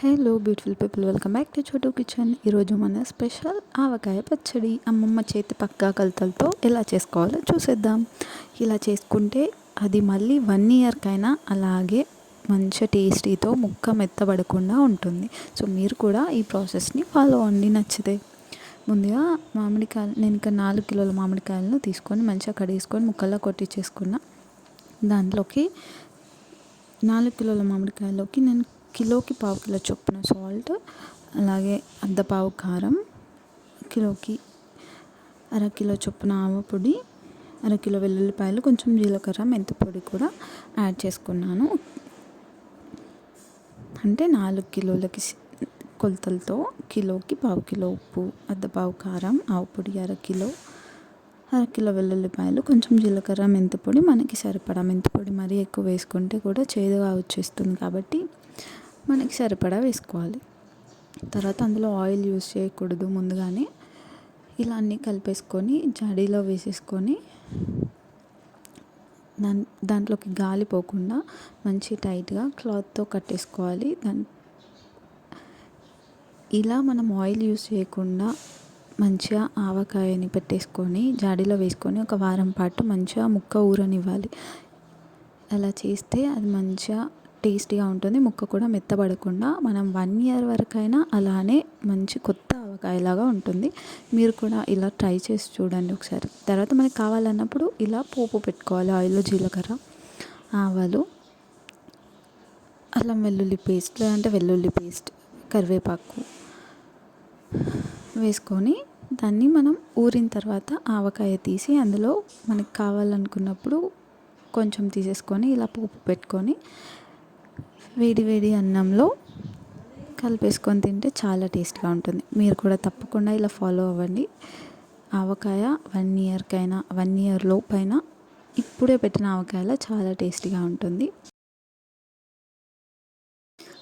Hello beautiful people welcome back to Chotu kitchen. ఈరోజు మన special ఆవకాయ పచ్చడి. అమ్మమ్మ చేతి పక్కా కలతలతో ఎలా చేసుకోవాలో చూసేద్దాం. ఇలా చేసుకుంటే అది మళ్ళీ వన్ ఇయర్కైనా అలాగే మంచి టేస్టీతో ముక్క మెత్తబడకుండా ఉంటుంది. సో మీరు కూడా ఈ ప్రాసెస్ని ఫాలో అవ్వండి నచ్చితే. ముందుగా మామిడికాయలు నేను ఇంకా నాలుగు కిలోల మామిడికాయలను తీసుకొని మంచిగా కడిగేసుకొని ముక్కల్లో కొట్టించేసుకున్న దాంట్లోకి నాలుగు కిలోల మామిడికాయలోకి నేను కిలోకి పావు కిలో చొప్పున సాల్ట్ అలాగే అర్ధ పావు కారం కిలోకి అరకిలో చొప్పున ఆవ పొడి అరకిలో వెల్లుల్లిపాయలు కొంచెం జీలకర్ర మెంతి పొడి కూడా యాడ్ చేసుకున్నాను. అంటే నాలుగు కిలోలకి కొలతలతో కిలోకి పావు కిలో ఉప్పు అర్ధ పావు కారం ఆవు పొడి అరకిలో అరకిలో వెల్లుల్లిపాయలు కొంచెం జీలకర్ర మెంతి పొడి మనకి సరిపడా మెంతి పొడి మరీ ఎక్కువ వేసుకుంటే కూడా చేదుగా వచ్చేస్తుంది కాబట్టి మనకి సరిపడా వేసుకోవాలి. తర్వాత అందులో ఆయిల్ యూస్ చేయకూడదు ముందుగానే. ఇలా అన్నీ కలిపేసుకొని జాడీలో వేసేసుకొని దాని దాంట్లోకి గాలి పోకుండా మంచి టైట్గా క్లాత్తో కట్టేసుకోవాలి. దాని ఇలా మనం ఆయిల్ యూస్ చేయకుండా మంచిగా ఆవకాయని పెట్టేసుకొని జాడీలో వేసుకొని ఒక వారం పాటు మంచిగా ముక్క ఊరనివ్వాలి. అలా చేస్తే అది మంచిగా టేస్టీగా ఉంటుంది. ముక్క కూడా మెత్తబడకుండా మనం వన్ ఇయర్ వరకైనా అలానే మంచి కొత్త ఆవకాయలాగా ఉంటుంది. మీరు కూడా ఇలా ట్రై చేసి చూడండి ఒకసారి. తర్వాత మనకి కావాలన్నప్పుడు ఇలా పోపు పెట్టుకోవాలి. ఆయిల్లో జీలకర్ర ఆవాలు అల్లం వెల్లుల్లి పేస్ట్ లేదంటే వెల్లుల్లి పేస్ట్ కరివేపాకు వేసుకొని దాన్ని మనం ఊరిన తర్వాత ఆవకాయ తీసి అందులో మనకి కావాలనుకున్నప్పుడు కొంచెం తీసేసుకొని ఇలా పోపు పెట్టుకొని వేడి వేడి అన్నంలో కలిపేసుకొని తింటే చాలా టేస్ట్గా ఉంటుంది. మీరు కూడా తప్పకుండా ఇలా ఫాలో అవ్వండి. ఆవకాయ వన్ ఇయర్కైనా వన్ ఇయర్ లోపైన ఇప్పుడే పెట్టిన ఆవకాయల చాలా టేస్టీగా ఉంటుంది.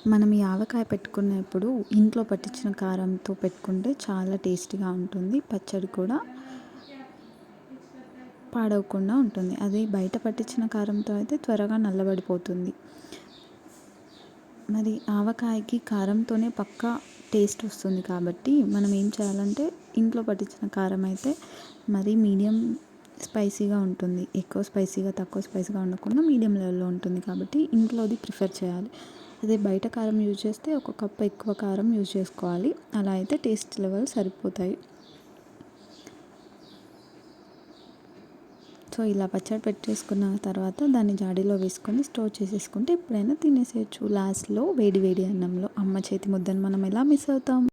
మనం ఈ ఆవకాయ పెట్టుకున్నప్పుడు ఇంట్లో పట్టించిన కారంతో పెట్టుకుంటే చాలా టేస్టీగా ఉంటుంది. పచ్చడి కూడా పాడవకుండా ఉంటుంది. అదే బయట పట్టించిన కారంతో అయితే త్వరగా నల్లబడిపోతుంది. మరి ఆవకాయకి కారంతోనే పక్కా టేస్ట్ వస్తుంది కాబట్టి మనం ఏం చేయాలంటే ఇంట్లో పట్టించిన కారం అయితే మరి మీడియం స్పైసీగా ఉంటుంది. ఎక్కువ స్పైసీగా తక్కువ స్పైసీగా ఉండకుండా మీడియం లెవెల్లో ఉంటుంది కాబట్టి ఇంట్లోది ప్రిఫర్ చేయాలి. అదే బయట కారం యూజ్ చేస్తే ఒక కప్ ఎక్కువ కారం యూజ్ చేసుకోవాలి. అలా అయితే టేస్ట్ లెవెల్ సరిపోతాయి. సో ఇలా పచ్చడి పెట్టేసుకున్న తర్వాత దాన్ని జాడీలో వేసుకొని స్టోర్ చేసేసుకుంటే ఎప్పుడైనా తినేసేయచ్చు. లాస్ట్లో వేడి వేడి అన్నంలో అమ్మ చేతి ముద్దను మనం ఎలా మిస్ అవుతాం?